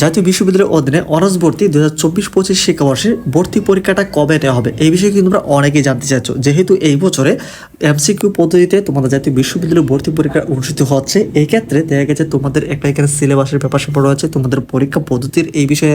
জাতীয় বিশ্ববিদ্যালয়ের অধীনে অনার্স ভর্তি দু হাজার চব্বিশ পঁচিশ শিক্ষাবর্ষের ভর্তি পরীক্ষাটা কবে নেওয়া হবে? এই বিষয়ে কিন্তু তোমরা অনেকেই জানতে চাইছো। যেহেতু এই বছরে এমসিকিউ পদ্ধতিতে তোমাদের জাতীয় বিশ্ববিদ্যালয়ের ভর্তি পরীক্ষা অনুষ্ঠিত হচ্ছে, এই ক্ষেত্রে দেখা গেছে তোমাদের একটা এখানে সিলেবাসের ব্যাপার স্যাপার রয়েছে, তোমাদের পরীক্ষা পদ্ধতির এই বিষয়ে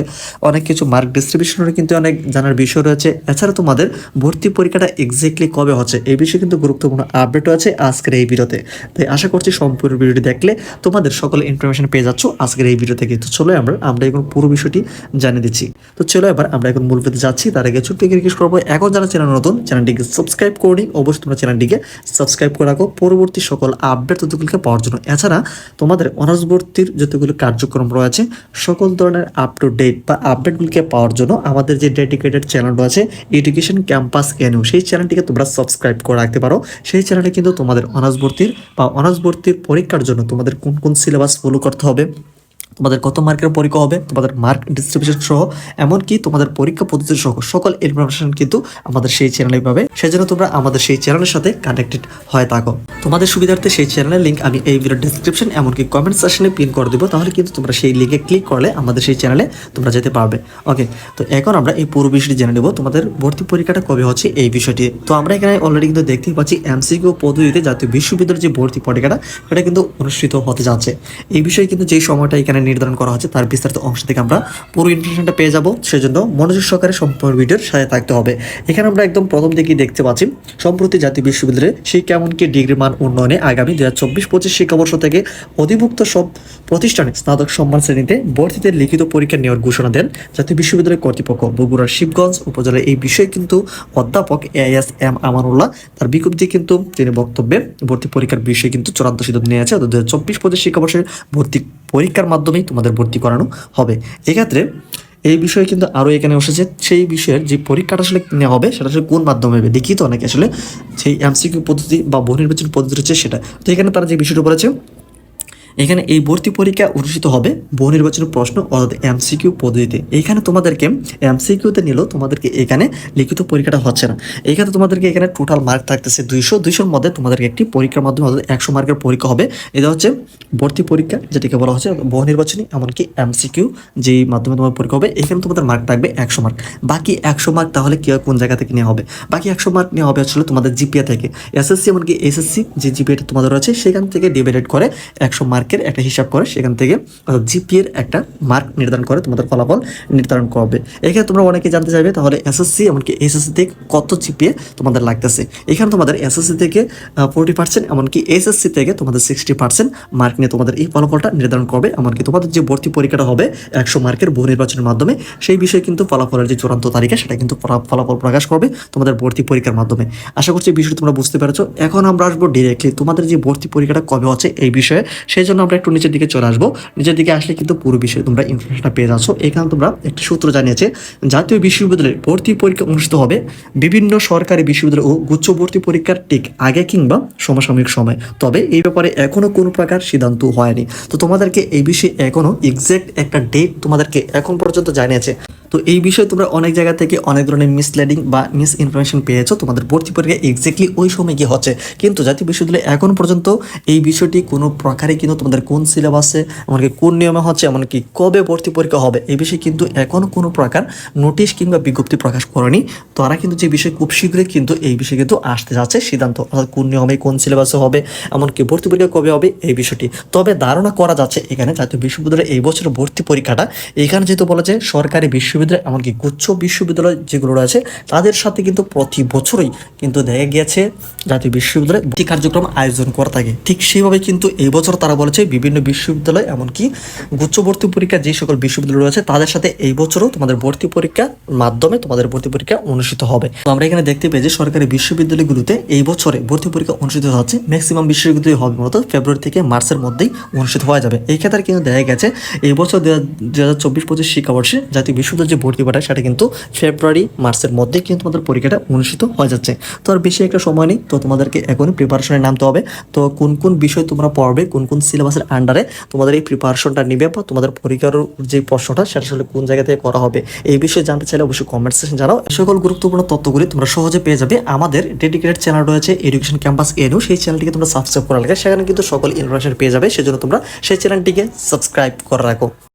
অনেক কিছু মার্ক ডিস্ট্রিবিউশনের কিন্তু অনেক জানার বিষয় রয়েছে। এছাড়া তোমাদের ভর্তি পরীক্ষাটা এক্স্যাক্টলি কবে হচ্ছে, এই বিষয়ে কিন্তু গুরুত্বপূর্ণ আপডেট আছে আজকের এই ভিডিওতে। তাই আশা করছি সম্পূর্ণ ভিডিওটি দেখলে তোমাদের সকল ইনফরমেশন পেয়ে যাচ্ছ আজকের এই ভিডিও থেকে তো চলো আমরা আমরা এখন পুরো বিষয়টি জানিয়ে দিচ্ছি। তো চলো এবার আমরা এখন মূল ভিডিওতে যাচ্ছি। তার আগে ছোট্ট রিকোয়েস্ট করব, এখন যারা চ্যানেল নতুন, চ্যানেলটিকে সাবস্ক্রাইব করে নিই অবশ্যই তোমরা চ্যানেলটিকে সাবস্ক্রাইব করে রাখো। পরবর্তী সকল আপডেট তথ্যগুলিকে পাওয়ার জন্য। এছাড়া তোমাদের অনার্স ভর্তির যতগুলো কার্যক্রম রয়েছে, সকল ধরনের আপ টু ডেট বা আপডেটগুলিকে পাওয়ার জন্য আমাদের যে ডেডিকেটেড চ্যানেল রয়েছে এডুকেশন ক্যাম্পাস এনু সেই চ্যানেলটিকে তোমরা সাবস্ক্রাইব করে রাখতে পারো। সেই চ্যানেলে কিন্তু তোমাদের অনার্স ভর্তির বা অনার্স ভর্তির পরীক্ষার জন্য তোমাদের কোন কোন সিলেবাস ফলো করতে হবে তোমাদের কত মার্কের পরীক্ষা হবে, তোমাদের মার্ক ডিস্ট্রিবিউশন সহ, এমনকি তোমাদের পরীক্ষা পদ্ধতি সহ, সকল ইনফরমেশন কিন্তু আমাদের সেই চ্যানেলে পাবে। সেই জন্য তোমরা আমাদের সেই চ্যানেলের সাথে কানেক্টেড হয়ে থাকো। তোমাদের সুবিধার্থে সেই চ্যানেলের লিঙ্ক আমি এই ভিডিও ডিসক্রিপশন এমনকি কমেন্ট সেকশনে পিন করে দেবো, তাহলে কিন্তু তোমরা সেই লিঙ্কে ক্লিক করলে আমাদের সেই চ্যানেলে তোমরা যেতে পারবে। ওকে তো এখন আমরা এই পুরো বিষয়টি জেনে নেব, তোমাদের ভর্তি পরীক্ষাটা কবে হচ্ছে এই বিষয়টি। তো আমরা এখানে অলরেডি কিন্তু দেখতেই পাচ্ছি এমসিকিউ পদ্ধতিতে জাতীয় বিশ্ববিদ্যালয়ের যে ভর্তি পরীক্ষাটা, সেটা কিন্তু অনুষ্ঠিত হতে যাচ্ছে। এই বিষয়ে কিন্তু যেই সময়টা এখানে নির্ধারণ করা হচ্ছে, তার বিস্তারিত অংশ থেকে আমরা পুরো ইনফরমেশনটা পেয়ে যাব। সেজন্য মনোযোগ সহকারে সম্পূর্ণ ভিডিওর সাথে থাকতে হবে। এখানে আমরা একদম প্রথম থেকেই দেখতে পাচ্ছি। সম্প্রতি জাতীয় বিশ্ববিদ্যালয়ে শিক্ষা এমনকি ডিগ্রি মান উন্নয়নে আগামী দু হাজার চব্বিশ পঁচিশ শিক্ষাবর্ষ থেকে অধিভুক্ত সব প্রতিষ্ঠানে স্নাতক সম্মান শ্রেণীতে ভর্তিতে লিখিত পরীক্ষা নেওয়ার ঘোষণা দেন জাতীয় বিশ্ববিদ্যালয় কর্তৃপক্ষ। বগুড়ার শিবগঞ্জ উপজেলায় এই বিষয়ে কিন্তু অধ্যাপক এ এস এম আমানুল্লাহ তার বিজ্ঞপ্তি কিন্তু তিনি বক্তব্যে ভর্তি পরীক্ষার বিষয়ে কিন্তু চূড়ান্ত সিদ্ধান্ত নিয়েছে অর্থাৎ দু হাজার চব্বিশ পঁচিশ শিক্ষাবর্ষের ভর্তি পরীক্ষার মাধ্যমেই তোমাদের ভর্তি করানো হবে। এক্ষেত্রে এই বিষয়ে কিন্তু আরও এখানে এসেছে, সেই বিষয়ের যে পরীক্ষাটা আসলে নেওয়া হবে, সেটা আসলে কোন মাধ্যমে হবে, দেখি তো অনেকে আসলে, সেই এমসিকিউ পদ্ধতি বা বহু নির্বাচন পদ্ধতি হচ্ছে সেটা। তো এখানে তারা যে বিষয়টা বলেছে এখানে এই ভর্তি পরীক্ষা অনুষ্ঠিত হবে বহু নির্বাচনের প্রশ্ন অর্থাৎ এমসিকিউ পদ্ধতিতে। এইখানে তোমাদেরকে এমসিকিউতে নিলেও তোমাদেরকে এখানে লিখিত পরীক্ষাটা হচ্ছে না। এইখানে তোমাদেরকে এখানে টোটাল মার্ক থাকতেছে দুইশো। দুইশোর মধ্যে তোমাদেরকে একটি পরীক্ষার মাধ্যমে অর্থাৎ একশো মার্কের পরীক্ষা হবে। এটা হচ্ছে ভর্তি পরীক্ষা, যেটিকে বলা হচ্ছে বহু নির্বাচনী এমনকি এমসিকিউ যেই মাধ্যমে তোমার পরীক্ষা হবে, এখানে তোমাদের মার্ক থাকবে একশো মার্ক বাকি একশো মার্ক তাহলে কি কোন জায়গা থেকে নেওয়া হবে? বাকি একশো মার্ক নেওয়া হবে আসলে তোমাদের জিপিএ থেকে। এসএসসি এমনকি এসএসসি যে জিপিএটা তোমাদের রয়েছে, সেখান থেকে ডিভাইডেড করে একশো মার্কের একটা হিসাব করে সেখান থেকে অর্থাৎ জিপিএর একটা মার্ক নির্ধারণ করে তোমাদের ফলাফল নির্ধারণ করবে। এখানে তোমরা অনেকে জানতে চাইবে, তাহলে এসএসসি এমনকি এসএসসি থেকে কত জিপিএ তোমাদের লাগতেছে? এখানে তোমাদের এসএসসি থেকে ফোর্টি পার্সেন্ট এমনকি এসএসসি থেকে তোমাদের সিক্সটি পার্সেন্ট মার্ক নিয়ে তোমাদের এই ফলাফলটা নির্ধারণ করবে। এমনকি তোমাদের যে ভর্তি পরীক্ষাটা হবে একশো মার্কের বহু নির্বাচনের মাধ্যমে, সেই বিষয়ে কিন্তু ফলাফলের যে চূড়ান্ত তালিকা, সেটা কিন্তু ফলা- ফলাফল প্রকাশ করবে তোমাদের ভর্তি পরীক্ষার মাধ্যমে। আশা করছি এই বিষয়টি তোমরা বুঝতে পেরেছ। এখন আমরা আসব ডিরেক্টলি তোমাদের যে ভর্তি পরীক্ষাটা কবে হচ্ছে এই বিষয়ে। সেই জন্য আমরা একটু নিচের দিকে চলে আসব। নিচের দিকে আসলে কিন্তু পুরো বিষয়ে তোমরা ইনফরমেশনটা পেয়ে যাচ্ছ। এখানে তোমরা একটি সূত্র জানিয়েছে, জাতীয় বিশ্ববিদ্যালয়ের ভর্তি পরীক্ষা অনুষ্ঠিত হবে বিভিন্ন সরকারি বিশ্ববিদ্যালয় ও গুচ্ছ ভর্তি পরীক্ষার ঠিক আগে কিংবা সমসাময়িক সময়। তবে এই ব্যাপারে এখনও কোনো প্রকার সিদ্ধান্ত হয়নি। তো তোমাদেরকে এই বিষয়ে এখনও এক্সাক্ট একটা ডেট তোমাদেরকে এখন পর্যন্ত জানিয়েছে। তো এই বিষয়ে তোমরা অনেক জায়গা থেকে অনেক ধরনের মিসলিডিং বা মিস ইনফরমেশন পেয়েছ। তোমাদের ভর্তি পরীক্ষা এক্স্যাক্টলি ওই সময় গিয়ে হচ্ছে। কিন্তু জাতীয় বিশ্ববিদ্যালয়ে এখন পর্যন্ত এই বিষয়টি কোনো প্রকারে কিন্তু তোমাদের কোন সিলেবাসে এমনকি কোন নিয়মে হচ্ছে, এমনকি কবে ভর্তি পরীক্ষা হবে এই বিষয়ে কিন্তু এখন কোনো প্রকার নোটিশ কিংবা বিজ্ঞপ্তি প্রকাশ করেনি। তারা কিন্তু যে বিষয়ে খুব শীঘ্রই কিন্তু এই বিষয়ে কিন্তু আসতে যাচ্ছে, সিদ্ধান্ত অর্থাৎ কোন নিয়মে কোন সিলেবাসে হবে, এমনকি ভর্তি পরীক্ষা কবে হবে, এই বিষয়টি। তবে ধারণা করা যাচ্ছে এখানে জাতীয় বিশ্ববিদ্যালয়ে এই বছর ভর্তি পরীক্ষাটা, এখানে যেহেতু বলা যায় সরকারি বিশ্ববিদ্যালয়, এমনকি গুচ্ছ বিশ্ববিদ্যালয় যেগুলো রয়েছে, তাদের সাথে কিন্তু প্রতি বছরই কিন্তু দেখা গিয়েছে জাতীয় বিশ্ববিদ্যালয়ে ভর্তি কার্যক্রম আয়োজন করা থাকে। ঠিক সেইভাবে কিন্তু এই বছর তারা বলেছে বিভিন্ন বিশ্ববিদ্যালয়, এমনকি গুচ্ছ ভর্তি পরীক্ষা যে সকল বিশ্ববিদ্যালয় রয়েছে, তাদের সাথে এই বছরও তোমাদের ভর্তি পরীক্ষার মাধ্যমে তোমাদের ভর্তি পরীক্ষা অনুষ্ঠিত হবে। তো আমরা এখানে দেখতে পেয়েছি সরকারি বিশ্ববিদ্যালয়গুলোতে এই বছরে ভর্তি পরীক্ষা অনুষ্ঠিত হচ্ছে, ম্যাক্সিমাম বিশ্ববিদ্যালয় হবে মূলত ফেব্রুয়ারি থেকে মার্চের মধ্যেই অনুষ্ঠিত হওয়া যাবে। এই ক্ষেত্রে কিন্তু দেখা গেছে, এই বছর দু হাজার চব্বিশ পঁচিশ শিক্ষাবর্ষে জাতীয় বিশ্ববিদ্যালয় যে ভর্তি পাঠায় সেটা কিন্তু ফেব্রুয়ারি, মার্চের মধ্যে কিন্তু তোমাদের পরীক্ষাটা অনুষ্ঠিত হয়ে যাচ্ছে। তো আর বেশি একটা সময় নেই, তো তোমাদেরকে এখনই প্রিপারেশনে নামতে হবে। তো কোন কোন বিষয় তোমরা পড়বে, কোন কোন সিলেবাসের আন্ডারে তোমাদের এই প্রিপারেশনটা নিবে বা তোমাদের পরীক্ষার যে প্রশ্নটা সেটা আসলে কোন জায়গা থেকে করা হবে, এই বিষয়ে জানতে চাইলে অবশ্যই কমেন্ট সেকশন জানাও। সকল গুরুত্বপূর্ণ তথ্যগুলি তোমরা সহজে পেয়ে যাবে। আমাদের ডেডিকেটেড চ্যানেল রয়েছে এডুকেশন ক্যাম্পাস এনও সেই চ্যানেলটিকে তোমরা সাবস্ক্রাইব করা লাগে সেখানে কিন্তু সকল ইনফরমেশন পেয়ে যাবে, সেজন্য তোমরা সেই চ্যানেলটিকে সাবস্ক্রাইব করে রাখো।